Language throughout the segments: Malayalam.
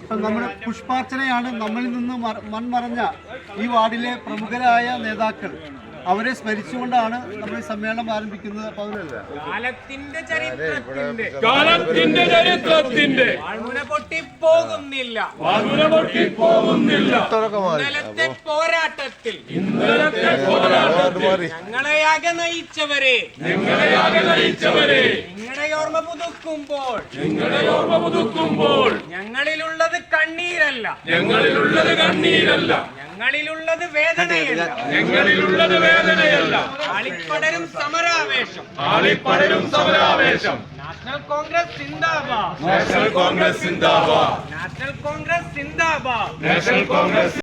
ഇപ്പം നമ്മുടെ പുഷ്പാർച്ചനയാണ് നമ്മളിൽ നിന്ന് മൺമറഞ്ഞ ഈ വാർഡിലെ പ്രമുഖരായ നേതാക്കൾ. അവരെ സ്മരിച്ചുകൊണ്ടാണ് നമ്മൾ ഈ സമ്മേളനം ആരംഭിക്കുന്നത്. അതിലല്ല കാലത്തിന്റെ ചരിത്രത്തിന്റെ. ഇന്നലത്തെ പോരാട്ടത്തിൽ. ഞങ്ങളെയാകെ നയിച്ചവരെ. ഞങ്ങളെയാകെ നയിച്ചവരെ. ഓർമ്മ പുതുക്കുമ്പോൾ. നിങ്ങളെ ഓർമ്മ പുതുക്കുമ്പോൾ. ഞങ്ങളിലുള്ളത് കണ്ണീരല്ല. ഞങ്ങളിലുള്ളത് കണ്ണീരല്ല. ഞങ്ങളിലുള്ളത് വേദനയല്ല. ഞങ്ങളിലുള്ളത് വേദനയല്ല. ആളിപ്പടരും സമരാവേശം. ആളിപ്പടരും സമരാവേശം. നാഷണൽ കോൺഗ്രസ് സിന്ദാബാദ്. നാഷണൽ കോൺഗ്രസ് സിന്ദാബാദ്. നാഷണൽ കോൺഗ്രസ് സിന്ദാബാദ്. നാഷണൽ കോൺഗ്രസ്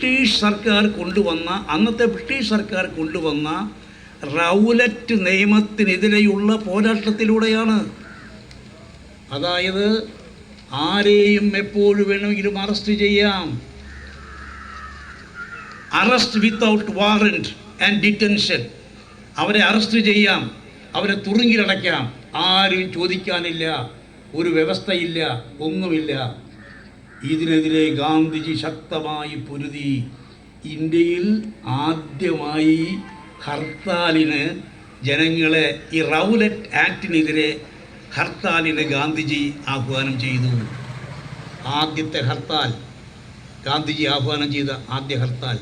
ബ്രിട്ടീഷ് സർക്കാർ കൊണ്ടുവന്ന അന്നത്തെ ബ്രിട്ടീഷ് സർക്കാർ കൊണ്ടുവന്ന റൗലറ്റ് നിയമത്തിനെതിരെയുള്ള പോരാട്ടത്തിലൂടെയാണ്. അതായത് ആരെയും എപ്പോഴും വേണമെങ്കിലും അറസ്റ്റ് ചെയ്യാം. Arrest without warrant and detention അവരെ അറസ്റ്റ് ചെയ്യാം. അവരെ തുറുങ്കിലടയ്ക്കാം. ആരും ചോദിക്കാനില്ല. ഒരു വ്യവസ്ഥയില്ല. ഒന്നുമില്ല. ഇതിനെതിരെ ഗാന്ധിജി ശക്തമായി പൊരുതി. ഇന്ത്യയിൽ ആദ്യമായി ഹർത്താലിന് ജനങ്ങളെ ഈ റൗലറ്റ് ആക്ടിനെതിരെ ഹർത്താലിന് ഗാന്ധിജി ആഹ്വാനം ചെയ്തു. ആദ്യത്തെ ഹർത്താൽ ഗാന്ധിജി ആഹ്വാനം ചെയ്ത ആദ്യ ഹർത്താൽ